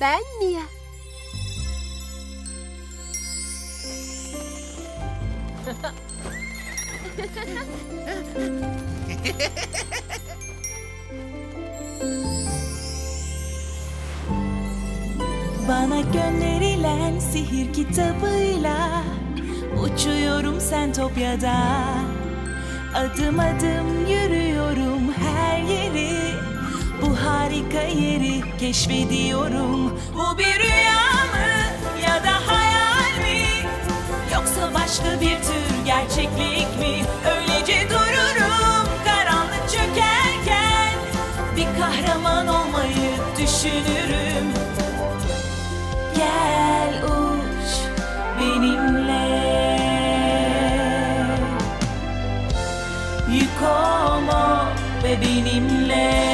Ben Mia. Bana gönderilen sihir kitabıyla Uçuyorum Sentopya'da Adım adım harika yeri keşfediyorum. Bu bir rüya mı ya da hayal mi? Yoksa başka bir tür gerçeklik mi? Öylece dururum karanlık çökerken Bir kahraman olmayı düşünürüm. Gel uç benimle. Yük olma ve benimle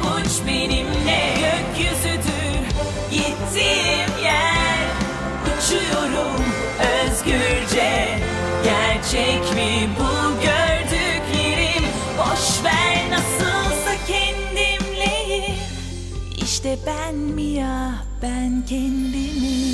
Uç benimle gökyüzüdür gittiğim yer. Uçuyorum özgürce Gerçek mi bu gördüklerim? Boş ver nasılsa kendimleyim. İşte ben Mia ben kendimim